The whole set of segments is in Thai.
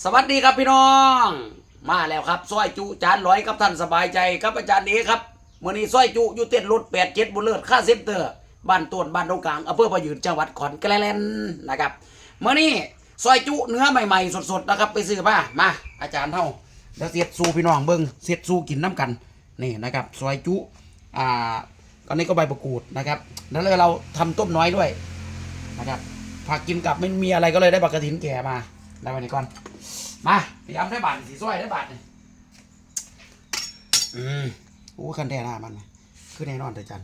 สวัสดีครับพี่น้อง มาแล้วครับซอยจุจานร้อยกับท่านสบายใจครับอาจารย์เอครับเมื่อนี้ซอยจุอยู่เต้นรถแปดเจ็ดบุญเลิศค่าเซ็นเตอร์บ้านต้นบ้านตรงกลางอำเภอพะยืนจังหวัดขอนแก่นนะครับเมื่อนี้ซอยจุเนื้อใหม่ๆสดๆนะครับไปซื้อมามา อาจารย์เท่าเดี๋ยวเสียดสู้พี่น้องเบิ้งเสียดสู้กินน้ำกันนี่นะครับซอยจุอ่าตอนนี้ก็ใบประกูดนะครับแล้วเราทำต้มน้อยด้วยนะครับผักกินกับไม่มีอะไรก็เลยได้บักกระถินแก่มา ได้วันนี้ก่อน มาพยายามได้บาทสีสร้อยได้บาทนี่อืมโอ้คันแท้หน้ามันคือแน่นอนแต่จัน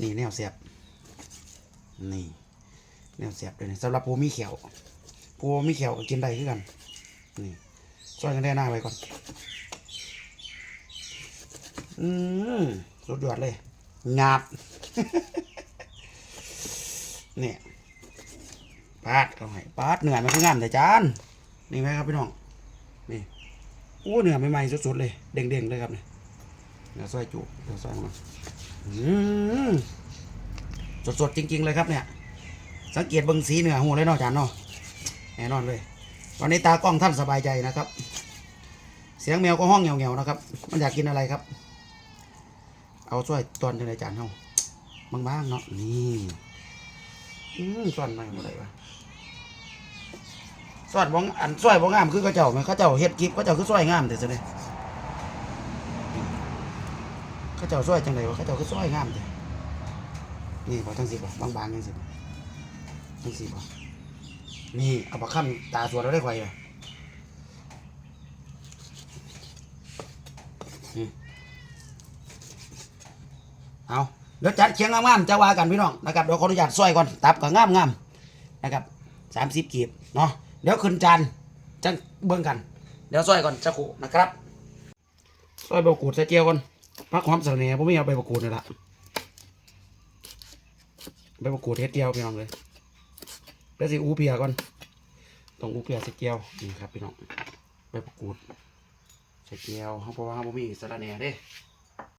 นี่แนวเสียบ นี่ แนวเสียบเลยสำหรับผู้มีเขียวผู้มีเขียวกินได้คือกันนี่สร้อยกันแท้หน้าไว้ก่อน อืมสุดยอดเลย งาบ เนี่ย ปาดเขาให้ปาดเหนื่อยมันคืองามแต่จานนี่ไหมครับพี่น้องนี่โอ้เหนื้อใหม่ๆสดๆเลยเด้งๆเลยครับเนี่ยเนื้อซอยจุเนื้อซอยมาอืมสดๆจริง ๆ เลยครับเนี่ย สังเกตเบิ่งสีเหนือหูเลยเนาะจานเนาะแน่นอนเลยวันนี้ตากล้องท่านสบายใจนะครับ เสียงแมวก็ห้องเงียวๆนะครับ มันอยากกินอะไรครับ เอาช่วยตอนในจานเฮาบางๆเนาะนี่อืมส่วนใหม่หมดเลยวะ สอดบ่งอันสร้อยบ่งามคือเขาเจ้าไหมเขาเจ้าเฮ็ดคลิปเขาเจ้าคือสร้อยงามแต่ซะเลยเขาเจ้าสร้อยจังไดวะเขาเจ้าคือสร้อยงามแต่นี่บ่ทั้งสิบ่บางๆจังสิบ่ทั้งสิบ่นี่เอาปากค้ำตาสวดเราได้ข่อยอะเอาเดี๋ยวจัดเคียงงามๆจะว่ากันพี่น้องนะครับเดี๋ยวขออนุญาตซอยก่อนตับก็งามๆนะครับสามสิบกีบเนาะ เดี๋ยวขึ้นจานจังเบิ่งกัน เดี๋ยวซอยก่อนจะขูนะครับซอยใบกูดใส่เจียวก่อนพักความสะเน่ผมไม่เอาใบกูดเลยละใบกูดเฮ็ดเจียวพี่น้องเลยเดี๋ยวสิอูเพียก่อนต้องอูเพียใส่เจียวนี่ครับพี่น้องใบกูดใส่เจียวเพราะว่าผมมีสะระแหน่เด้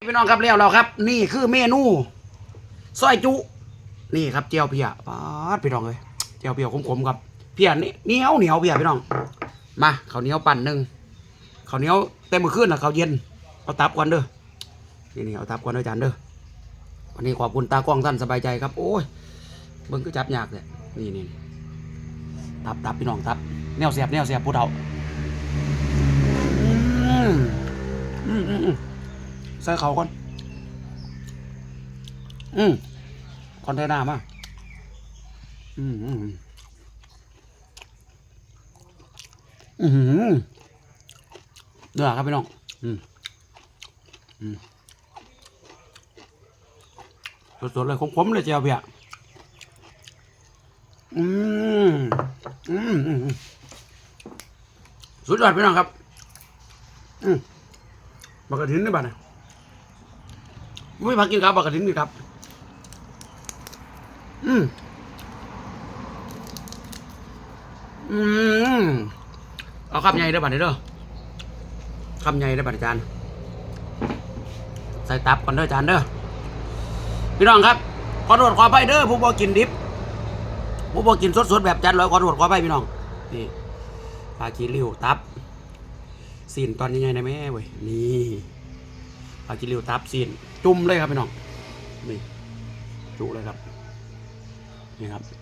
พี่น้องครับแล้วเราครับ นี่คือเมนูซอยจุ นี่ครับเจียวเพียป๊าดพี่น้องเลยเจียวเพียขมๆครับ พียนี่เหนียวเหนียวเพียพี่น้อง มาข้าวเหนียวปั่นหนึ่งข้าวเหนียวเต็มมือขึ้นนะข้าวเย็นเอาตับก่อนเด้อนี่นี่เอาตับก่อนเด้อจานเด้อวันนี้ขอบคุณตากล้องท่านสบายใจครับ โอ้ยเบิ่งก็จับยากเลยนี่นี่ตับตับพี่น้องตับแนวเสียบแนวเสียบพูดเอาใส่เขาก่อน อืมคอนเทนเนอร์มาอืมอืม อือหือเดือดครับพี่น้อง อืมอืมสดๆเลยของผมเลยเจียวเพียอืมอืมอืมสุดยอดพี่น้องครับ อืมบักกระถินนี่บ้านนะไม่พักกินครับบักกระถินนี่ครับ อืมอืม เอาคำใหญ่ได้อบัดนี้เด้อคำใหญ่ได้อบัดนี้จานใส่ตับก่อนเด้ออาจานเด้อพี่น้องครับขอโทษขออภัยเด้อผู้บ่กินดิบผู้บ่กินสดๆแบบจานลอยขอโทษขออภัยพี่น้องนี่ปลาคีริ้วตับซีนตอนยังไงนะแม่เว้ยนี่ปลาคีริ้วตับซีนจุ่มเลยครับพี่น้องนี่จุเลยครับนี่ครับ อื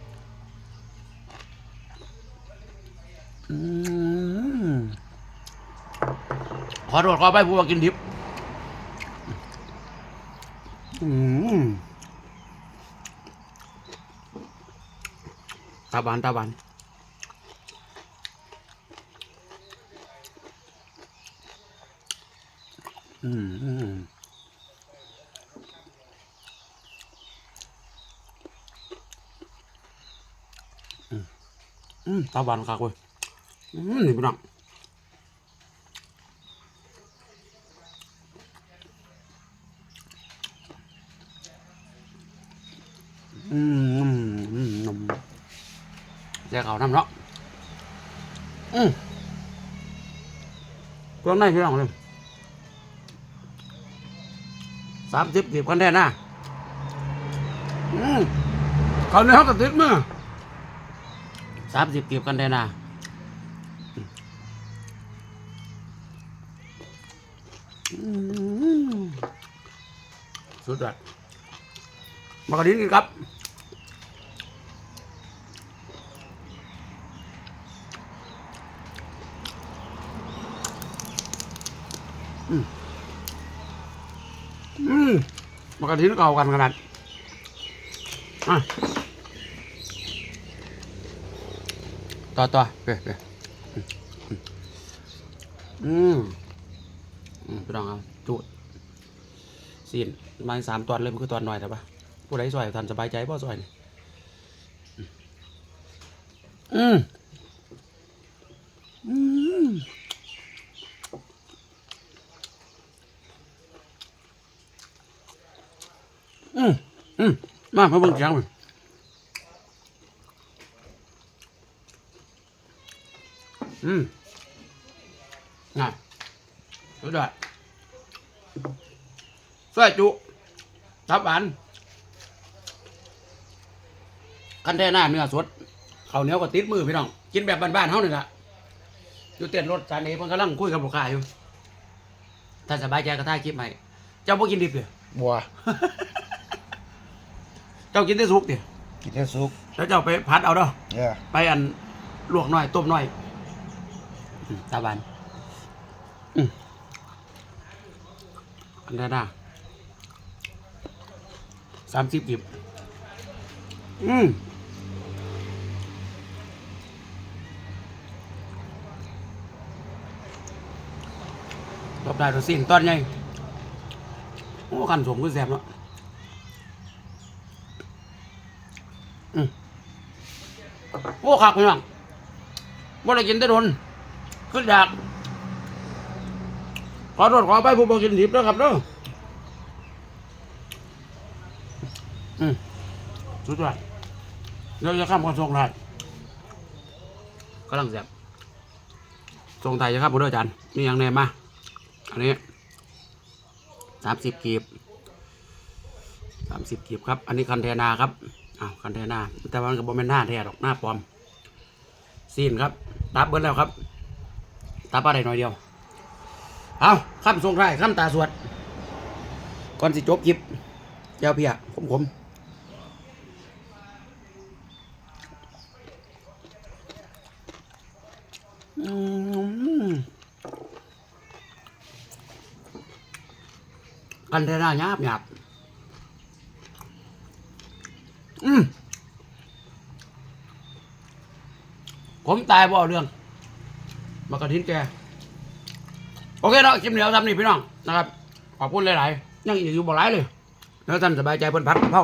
ม ขอโทษขอไปผู้ว่ากินดิบอืมตาบานตาบานอืมอืมอืมตาบานคักเว้ย อืมนี่พี่น้องอืมอืมนมแจ้เขาน้ำเนาะอืมเครื่องในพี่น้องเลยสามสิบกีบกันแน่นะอืมเขาเนี้เขากระติดมือสามสิบเกีบกันแน่นะ อืม สุดยอดมากระดิ่งอีกครับอืมอืมมากระดิ่งเก่ากันขนาดอะต่อต่อไปไปอืม พี่น้องเอาจุดซีนมาสามตอนเลยมันคือตอนหน่อยแต่ปะผู้ใดซอยทันสบายใจบ่ซอยนี่อืมอืมอืมอืมมามาเบิ่งเสียงมันอืมน่ะ สุดยอดสวยจุทับอันคันแท่หน้าเนื้อสดข้าวเหนียวก็ติดมือพี่น้อง กินแบบบ้านๆเฮานี่ล่ะอยู่เต้นรถจานนี้เพิ่นกำลังคุยกับลูกค้าอยู่ ถ้าสบายใจก็ถ่ายคลิปใหม่ เจ้าบ่กินดิบเด้อบัวเจ้ากินแต่สุกเด้อกินได้สุกแล้วเจ้าไปพัดเอาเด้อเนี่ยไปอันลวกหน่อยต้มหน่อยอืมตาบานอืม อันนี้นะสามสิบกิบ อืมรอบได้ตัวสิ่งตอนใหญ่โอ้ขันสมก็แซ่บเนาะอืมโอ้ขักพี่น้องว่าได้กินแต่โดนขึ้นอยาก ขอโทษขอไปผู้บอกกินดิบนะครับเด้ออืมสุดยอดเดี๋ยวจะข้ามคนทรงไทยกำลังเสียบทรงไทยจะข้ามผู้ด้วยอาจารย์นี่ยังแน่มา อันนี้สามสิบกีบสามสิบกีบครับ อันนี้คันเทนาครับอ้าวคันเทนา แต่ว่ามันก็บ่แม่นหน้าแท้หรอกหน้าปลอมซีนครับ ตับเบิ้ลแล้วครับ ตับอะไรหน่อยเดียว เอาข้ามทรงไทยข้ามตาสวด ก่อนสิจบคลิปเจ้าเพียผมผมอืมกันเทน่าหยาบหยาบอืมผมตายบ่เอเรื่อง มากระทิ้นแก โอเคเนาะคลิปนี้เราทำนี่พี่น้องนะครับขอบคุณหลายๆยังอยู่บ่หลายเลยแล้วท่านสบายใจเพิ่นพักเผา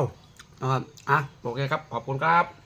นะครับอะโอเคครับขอบคุณครับ